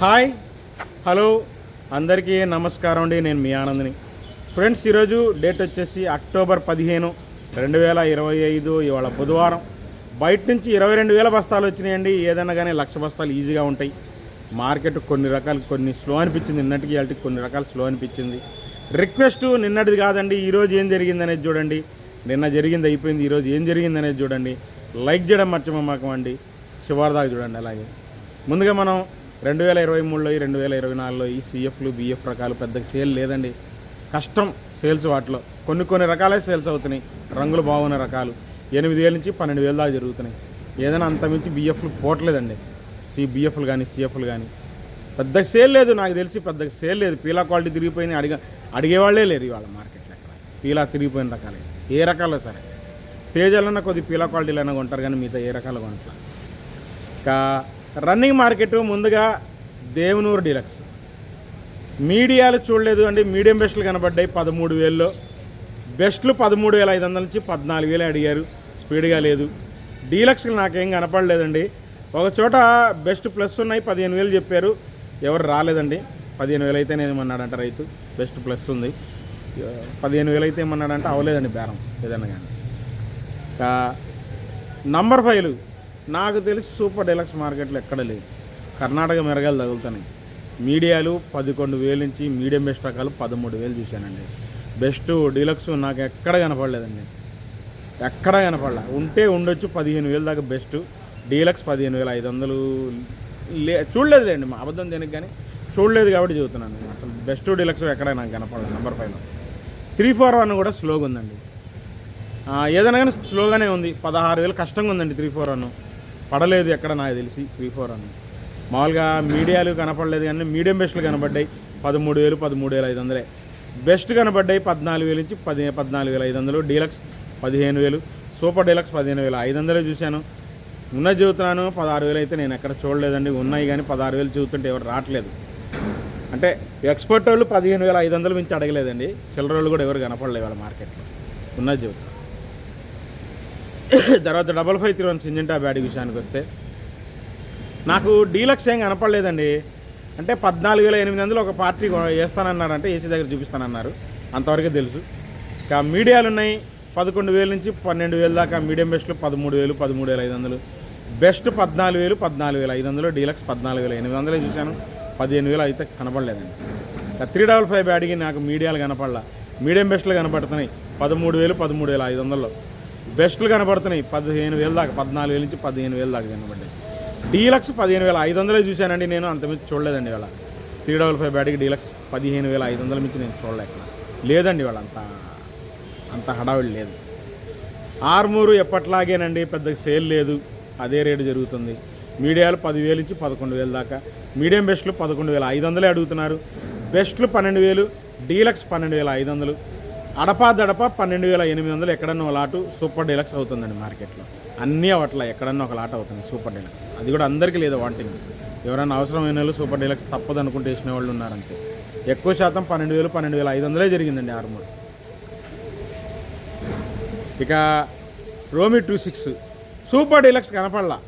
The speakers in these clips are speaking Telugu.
హాయ్ హలో అందరికీ నమస్కారం అండి నేను మీ ఆనందని. ఫ్రెండ్స్ ఈరోజు డేట్ వచ్చేసి అక్టోబర్ పదిహేను రెండు వేల ఇరవై ఐదు ఇవాళ బుధవారం. బయట నుంచి ఇరవై రెండు వేల బస్తాలు వచ్చినాయండి ఏదైనా కానీ లక్ష బస్తాలు ఈజీగా ఉంటాయి. మార్కెట్ కొన్ని రకాలు కొన్ని స్లో అనిపించింది నిన్నటికి ఇవాళకి కొన్ని రకాలు స్లో అనిపించింది. రిక్వెస్ట్ నిన్నటిది కాదండి ఈరోజు ఏం జరిగిందనేది చూడండి. నిన్న జరిగింది అయిపోయింది ఈరోజు ఏం జరిగిందనేది చూడండి. లైక్ చేయడం మర్చిపోమాకండి అండి చివరిదాకా చూడండి అలాగే. ముందుగా మనం రెండు వేల ఇరవై మూడులో రెండు వేల ఇరవై నాలుగులో ఈ సిఎఫ్లు బిఎఫ్ రకాలు పెద్ద సేల్ లేదండి. కష్టం సేల్స్ వాటిలో. కొన్ని కొన్ని రకాలే సేల్స్ అవుతున్నాయి. రంగులు బాగున్న రకాలు. ఎనిమిది వేల నుంచి పన్నెండు వేల దాకా జరుగుతున్నాయి. ఏదైనా అంత మించి బిఎఫ్లు పోవట్లేదండి. సి బిఎఫ్లు కానీ సిఎఫ్లు కానీ. పెద్ద సేల్ లేదు నాకు తెలిసి పెద్ద సేల్ లేదు. పీలా క్వాలిటీ తిరిగిపోయింది అడిగ అడిగేవాళ్ళే లేరు ఇవాళ మార్కెట్లో అక్కడ పీలా తిరిగిపోయిన రకాలే. ఏ రకాలు సరే. తేజాలన్నా కొద్ది పీలా క్వాలిటీలైనా కొంటారు కానీ మిగతా ఏ రకాలు కొంటారు ఇంకా రన్నింగ్ మార్కెట్ ముందుగా దేవునూరు డీలక్స్. మీడియాలు చూడలేదు అంటే మీడియం బెస్ట్లు కనబడ్డాయి పదమూడు వేల్లో. బెస్ట్లు పదమూడు వేల ఐదు వందల నుంచి పద్నాలుగు వేలు అడిగారు. స్పీడ్గా లేదు. డీలక్స్లు నాకేం కనపడలేదండి. ఒక చోట బెస్ట్ ప్లస్ ఉన్నాయి పదిహేను వేలు చెప్పారు. ఎవరు రాలేదండి. పదిహేను వేలు అయితే నేను ఏమన్నాడంట రైతు. బెస్ట్ ప్లస్ ఉంది. పదిహేను వేలు అయితే ఏమన్నాడంటే అవ్వలేదండి బేరం. ఏదన్నా కానీ. నంబర్ ఫైవ్లు నాకు తెలిసి సూపర్ డీలక్స్ మార్కెట్లో ఎక్కడ లేదు. కర్ణాటక మెరగాలు తగులుతున్నాయి. మీడియాలు పదకొండు వేలు నుంచి మీడియం బెస్ట్ రకాలు పదమూడు వేలు చూశానండి. బెస్ట్ డీలక్స్ నాకు ఎక్కడ కనపడలేదండి. ఎక్కడ కనపడలే. ఉంటే ఉండొచ్చు పదిహేను వేలు దాకా బెస్ట్. డీలక్స్ పదిహేను వేల ఐదు వందలు లే చూడలేదులేండి మా అబద్ధం దేనికి కానీ. చూడలేదు కాబట్టి చెబుతున్నాను. అసలు బెస్ట్ డీలక్స్ ఎక్కడ నాకు కనపడలేదు నెంబర్ ఫైవ్లో త్రీ ఫోర్ వన్ కూడా స్లోగా ఉందండి. ఏదైనా కానీ స్లోగానే ఉంది. పదహారు వేలు కష్టంగా ఉందండి త్రీ ఫోర్ వన్. పడలేదు ఎక్కడ నాకు తెలిసి త్రీ ఫోర్ అని. మామూలుగా మీడియాలు కనపడలేదు కానీ మీడియం బెస్ట్లు కనబడ్డాయి పదమూడు వేలు పదమూడు వేల ఐదు వందలే. బెస్ట్ కనబడ్డాయి పద్నాలుగు వేలు నుంచి పది పద్నాలుగు వేల ఐదు వందలు. డీలక్స్ పదిహేను వేలు. సూపర్ డీలక్స్ పదిహేను వేల ఐదు వందలే చూశాను. ఉన్న చెబుతున్నాను పదహారు వేలు అయితే నేను ఎక్కడ చూడలేదండి. ఉన్నాయి కానీ పదహారు వేలు చూస్తుంటే ఎవరు రావట్లేదు. అంటే ఎక్స్పర్ట్ వాళ్ళు పదిహేను వేల ఐదు వందలు మించి అడగలేదండి. చిల్లర వాళ్ళు కూడా ఎవరు కనపడలేదు వాళ్ళ మార్కెట్లో. ఉన్న చెబుతాను తర్వాత double five three one Syngenta bad విషయానికి వస్తే నాకు డీలక్స్ ఏం కనపడలేదండి. అంటే పద్నాలుగు వేల ఎనిమిది వందలు ఒక పార్టీ వేస్తానన్నారు వేస్తానన్నారంటే ఏసీ దగ్గర చూపిస్తానన్నారు. అంతవరకే తెలుసు. ఇక మీడియాలు ఉన్నాయి. పదకొండు వేల నుంచి పన్నెండు వేల దాకా మీడియం బెస్ట్లు పదమూడు వేలు పదమూడు వేల ఐదు వందలు. బెస్ట్ పద్నాలుగు వేలు పద్నాలుగు వేల ఐదు వందలు. డీలక్స్ పద్నాలుగు వేల ఎనిమిది వందలే చూశాను. పదిహేను వేలు అయితే కనపడలేదండి ఇక త్రీ డబల్ ఫైవ్ బ్యాడ్కి నాకు మీడియాలు కనపడలా. మీడియం బెస్ట్లు కనపడుతున్నాయి. పదమూడు వేలు పదమూడు వేల ఐదు వందల్లో. బెస్ట్లు కనబడుతున్నాయి. పదిహేను వేల దాకా పద్నాలుగు వేల నుంచి పదిహేను వేల దాకా కనబడ్డాయి డీలక్స్ పదిహేను వేల ఐదు వందలే చూశానండి నేను అంతమించి చూడలేదండి ఇవాళ. త్రీ డబల్ ఫైవ్ బ్యాట్కి డీలక్స్ పదిహేను వేల ఐదు వందల మించి నేను చూడలేక లేదండి ఇవాళ అంత అంత హడావిడి లేదు. ఆర్మూరు ఎప్పట్లాగేనండి పెద్దగా సేల్ లేదు. అదే రేటు జరుగుతుంది. మీడియాలు పదివేలు నుంచి పదకొండు వేలు దాకా. మీడియం బెస్ట్లు పదకొండు వేల ఐదు వందలే అడుగుతున్నారు. బెస్ట్లు పన్నెండు వేలు డీలక్స్ పన్నెండు వేల ఐదు వందలు అడపా దడప పన్నెండు వేల ఎనిమిది వందలు ఎక్కడన్నా ఒక లాటు సూపర్ డీలక్స్ అవుతుందండి మార్కెట్లో. అన్నీ అవట్ల ఎక్కడన్నా ఒక లాట్ అవుతుంది సూపర్ డీలక్స్. అది కూడా అందరికీ లేదు వాంటింగ్. ఎవరైనా అవసరమైన వాళ్ళు సూపర్ డీలక్స్ తప్పదు అనుకుంటే వేసిన వాళ్ళు ఉన్నారంతే. ఎక్కువ శాతం పన్నెండు వేలు పన్నెండు వేల ఐదు వందలే జరిగిందండి ఆరుమూడు ఇక రోమి టూ సిక్స్. సూపర్ డీలక్స్ కనపడలా.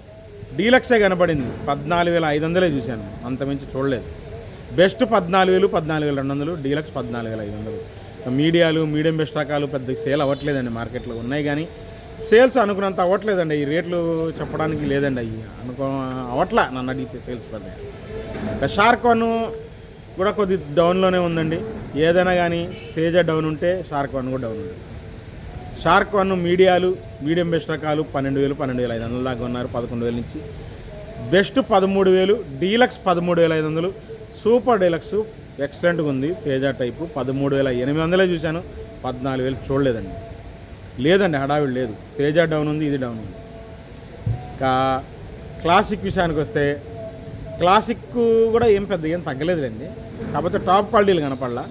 డీలక్సే కనపడింది. పద్నాలుగు వేల ఐదు వందలే చూశాను. అంతమించి చూడలేదు. బెస్ట్ పద్నాలుగు వేలు పద్నాలుగు వేల రెండు వందలు డీలక్స్ పద్నాలుగు వేల ఐదు వందలు. మీడియాలు మీడియం బెస్ట్ రకాలు పెద్ద సేల్ అవ్వట్లేదండి మార్కెట్లో ఉన్నాయి కానీ సేల్స్ అనుకున్నంత అవ్వట్లేదండి. ఈ రేట్లు చెప్పడానికి లేదండి అవి అనుకో అవ్వట్లా నన్ను అడిగితే సేల్స్ పని. షార్క్ వన్ కూడా కొద్ది డౌన్లోనే ఉందండి. ఏదైనా కానీ తేజ డౌన్ ఉంటే షార్క్ వన్ కూడా డౌన్ ఉంది. షార్క్ వన్ మీడియాలు మీడియం బెస్ట్ రకాలు పన్నెండు వేలు పన్నెండు వేల ఐదు వందల దాకా ఉన్నారు పదకొండు వేల నుంచి. బెస్ట్ పదమూడు వేలు డీలక్స్ పదమూడు వేల ఐదు వందలు సూపర్ డీలక్స్ ఎక్సలెంట్గా ఉంది. తేజ టైపు. పదమూడు వేల ఎనిమిది వందలే చూశాను. పద్నాలుగు వేలు చూడలేదండి. లేదండి హడావిడి లేదు. తేజ డౌన్ ఉంది ఇది డౌన్ ఉంది. ఇంకా క్లాసిక్ విషయానికి వస్తే క్లాసిక్ కూడా ఏం పెద్ద ఏం తగ్గలేదులేండి. కాకపోతే టాప్ క్వాలిటీలు కనపడలా.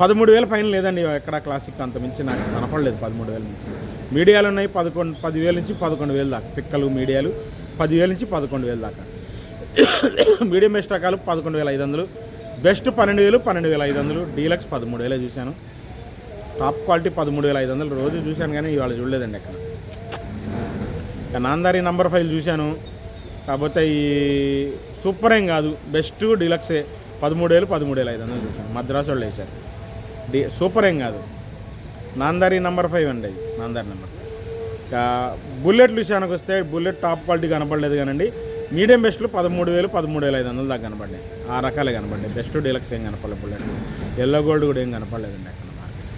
పదమూడు వేల పైన లేదండి ఎక్కడ క్లాసిక్ అంత మించి నాకు కనపడలేదు పదమూడు వేల నుంచి. మీడియాలు ఉన్నాయి పదకొండు పదివేల నుంచి పదకొండు వేలు దాకా. పిక్కలు మీడియాలు పదివేల నుంచి పదకొండు వేలు దాకా. మీడియం బెస్ట్ రకాలు పదకొండు వేల ఐదు వందలు. బెస్ట్ పన్నెండు వేలు పన్నెండు వేల ఐదు వందలు డీలక్స్ పదమూడు వేలే చూశాను. టాప్ క్వాలిటీ పదమూడు వేల ఐదు వందలు రోజు చూశాను కానీ ఇవాళ చూడలేదండి అక్కడ ఇక నాందారి నంబర్ ఫైల్ చూశాను. కాకపోతే ఈ సూపర్ ఏం కాదు బెస్ట్ డీలక్సే పదమూడు వేలు పదమూడు వేల ఐదు వందలు చూశాను. మద్రాసు వాళ్ళు వేశారు. డి సూపర్ ఏం కాదు. నాందారి నెంబర్ ఫైవ్ అండి నాందారి నెంబర్ ఇక బుల్లెట్ విషయానికి వస్తే బుల్లెట్ టాప్ క్వాలిటీ కనపడలేదు కానండి. మీడియం బెస్ట్లు పదమూడు వేలు పదమూడు వేల ఐదు వందలు దాకా కనపడినాయి ఆ రకాలే కనపడినాయి బెస్ట్ డీలక్స్ ఏం కనపడలేదు ఎల్లో గోల్డ్ కూడా ఏం కనపడలేదండి అక్కడ మార్కెట్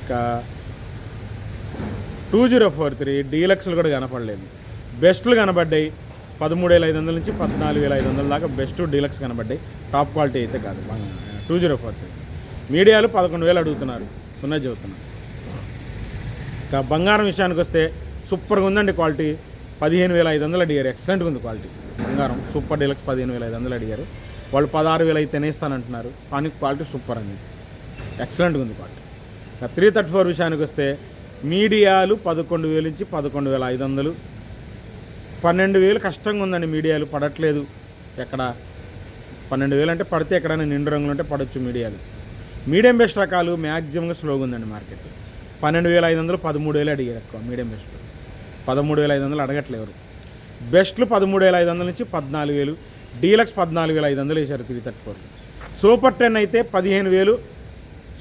ఇంకా టూ జీరో ఫోర్ త్రీ డీలక్స్లు కూడా కనపడలేదు. బెస్ట్లు కనబడ్డాయి పదమూడు వేల ఐదు వందల నుంచి పద్నాలుగు వేల ఐదు వందల దాకా బెస్ట్ డీలక్స్ కనబడ్డాయి టాప్ క్వాలిటీ అయితే కాదు. Two zero four three. మీడియాలు పదకొండు వేలు అడుగుతున్నారు. సున్నా చెబుతున్నారు ఇంకా బంగారం విషయానికి వస్తే సూపర్గా ఉందండి క్వాలిటీ. పదిహేను వేల ఐదు వందలు అడిగారు. ఎక్సలెంట్గా ఉంది క్వాలిటీ బంగారం సూపర్ డీలక్స్ పదిహేను వేల ఐదు వందలు అడిగారు. వాళ్ళు పదహారు వేలు అయితేనే ఇస్తానంటున్నారు కానీ క్వాలిటీ సూపర్ అండి ఎక్సలెంట్గా ఉంది క్వాలిటీ త్రీ థర్టీ ఫోర్ విషయానికి వస్తే మీడియాలు పదకొండు వేలు నుంచి పదకొండు వేల ఐదు వందలు. పన్నెండు వేలు కష్టంగా ఉందండి మీడియాలు పడట్లేదు. ఎక్కడ? పన్నెండు వేలు అంటే పడితే ఎక్కడైనా నిండు రంగులు ఉంటే పడవచ్చు మీడియాలు. మీడియం బెస్ట్ రకాలు మ్యాక్సిమంగా స్లోగా ఉందండి మార్కెట్ పన్నెండు వేల ఐదు వందలు పదమూడు వేలు అడిగారు ఎక్కువ మీడియం బెస్ట్ పదమూడు వేల ఐదు వందలు అడగట్లేరు. బెస్ట్లు పదమూడు వేల ఐదు వందల నుంచి పద్నాలుగు వేలు డీలక్స్ పద్నాలుగు వేల ఐదు వందలు వేశారు three thirty four. Super ten అయితే పదిహేను వేలు.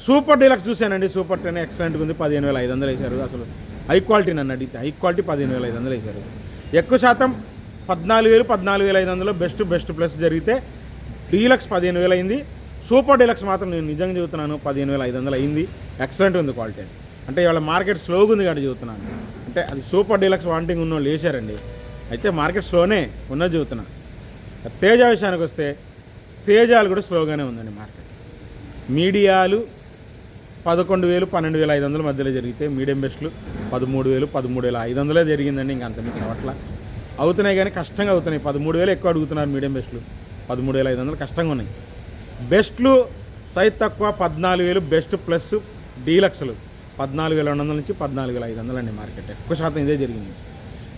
సూపర్ డీలక్స్ చూశానండి సూపర్ టెన్ ఎక్సలెంట్గా ఉంది పదిహేను వేల ఐదు వందలు వేశారు. అసలు హై క్వాలిటీ నన్ను అడిగితే హై క్వాలిటీ పదిహేను వేల ఐదు వందలు వేశారు. ఎక్కువ శాతం పద్నాలుగు వేలు పద్నాలుగు వేల ఐదు వందలు బెస్ట్ బెస్ట్ ప్లస్ జరిగితే డీలక్స్ పదిహేను వేలు అయింది. సూపర్ డీలక్స్ మాత్రం నేను నిజంగా చెబుతున్నాను పదిహేను వేల ఐదు వందలు అయింది. ఎక్సలెంట్ ఉంది క్వాలిటీ. అంటే ఇవాళ మార్కెట్ స్లోగా ఉంది కాబట్టి చెబుతున్నాను. అంటే అది సూపర్ డీలక్స్ వాంటింగ్ ఉన్న వాళ్ళు వేశారండి అయితే మార్కెట్ స్లోనే ఉన్నది చూస్తున్నా తేజ విషయానికి వస్తే తేజాలు కూడా స్లోగానే ఉందండి మార్కెట్. మీడియాలు పదకొండు వేలు పన్నెండు వేల ఐదు వందల మధ్యలో జరిగితే మీడియం బెస్ట్లు పదమూడు వేలు పదమూడు వేల ఐదు వందలే జరిగిందండి ఇంకా అంత మీకు అవట్ల అవుతున్నాయి కానీ కష్టంగా అవుతున్నాయి. పదమూడు వేలు ఎక్కువ అడుగుతున్నారు మీడియం బెస్ట్లు. పదమూడు వేల ఐదు వందలు కష్టంగా ఉన్నాయి. బెస్ట్లు సైజ్ తక్కువ పద్నాలుగు వేలు బెస్ట్ ప్లస్ డీలక్స్లు. పద్నాలుగు వేల రెండు వందల నుంచి పద్నాలుగు వేల ఐదు వందలు అండి మార్కెట్. ఎక్కువ శాతం ఇదే జరిగింది.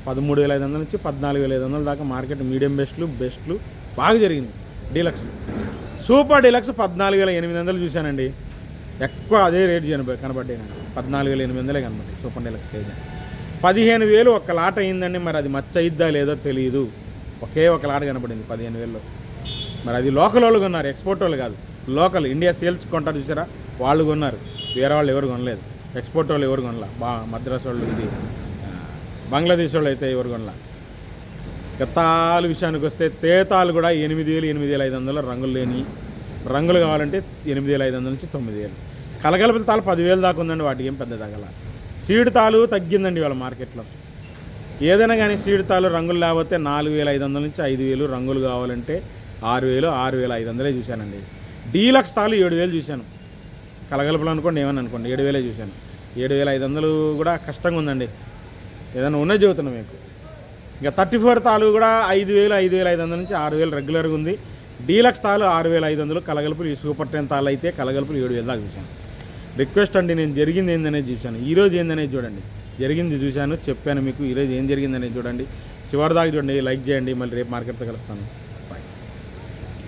పదమూడు వేల ఐదు వందల నుంచి పద్నాలుగు వేల ఐదు వందల దాకా మార్కెట్ మీడియం బెస్ట్లు బెస్ట్లు బాగా జరిగింది. డీలక్స్లు సూపర్ డీలక్స్ పద్నాలుగు వేల ఎనిమిది వందలు చూశానండి. ఎక్కువ అదే రేట్ కనబడ్డాయి నాకు పద్నాలుగు వేల ఎనిమిది వందలే కనబడ్డాయి సూపర్ డీలక్స్ కేజీ పదిహేను వేలు ఒక లాట్ అయిందండి. మరి అది మచ్చ అయిద్దా లేదో తెలియదు ఒకే ఒక లాట కనబడింది పదిహేను వేల్లో. మరి అది లోకల్ వాళ్ళు కొన్నారు. ఎక్స్పోర్ట్ వాళ్ళు కాదు. లోకల్ ఇండియా సేల్స్ కొంటారు చూసారా? వాళ్ళు కొన్నారు. వేరే వాళ్ళు ఎవరు కొనలేదు. ఎక్స్పోర్ట్ వాళ్ళు ఎవరు కొనలా? బా మద్రాస్ వాళ్ళు ఇది బంగ్లాదేశ్ వాళ్ళు అయితే ఎవరు కొనలా? గతాలు విషయానికి వస్తే తేతాలు కూడా ఎనిమిది వేలు ఎనిమిది వేల ఐదు వందలు రంగులు లేని రంగులు కావాలంటే ఎనిమిది వేల ఐదు వందల నుంచి తొమ్మిది వేలు కలగలపల తాలు పదివేలు దాకా ఉందండి వాటికి ఏం పెద్ద తగల. సీడ్ తాలు తగ్గిందండి వాళ్ళ మార్కెట్లో. ఏదైనా కానీ సీడ్ తాలు రంగులు లేకపోతే నాలుగు వేల ఐదు వందల నుంచి ఐదు వేలు రంగులు కావాలంటే ఆరు వేలు ఆరు వేల ఐదు వందలే చూశానండి. డీలక్స్ తాలు ఏడు వేలు చూశాను. కలగలపలు అనుకోండి ఏమని అనుకోండి ఏడు వేలే చూశాను. ఏడు వేల ఐదు వందలు కూడా కష్టంగా ఉందండి. ఏదైనా ఉన్నది చెబుతున్నాం మీకు. ఇంకా థర్టీ ఫోర్ తాలు కూడా ఐదు వేలు ఐదు వేల ఐదు వందల నుంచి ఆరు వేలు రెగ్యులర్గా ఉంది. డీలక్స్ తాలు ఆరు వేల ఐదు వందలు కలగలుపులు ఈ సూపర్ టెన్ తాలు అయితే కలగలుపులు ఏడు వేలు దాకా చూశాను. రిక్వెస్ట్ అండి నేను జరిగింది ఏందనేది చూశాను. ఈరోజు ఏందనేది చూడండి. జరిగింది చూశాను చెప్పాను మీకు ఈరోజు ఏం జరిగిందనేది చూడండి. చివరి దాకా చూడండి లైక్ చేయండి మళ్ళీ రేపు మార్కెట్తో కలుస్తాను.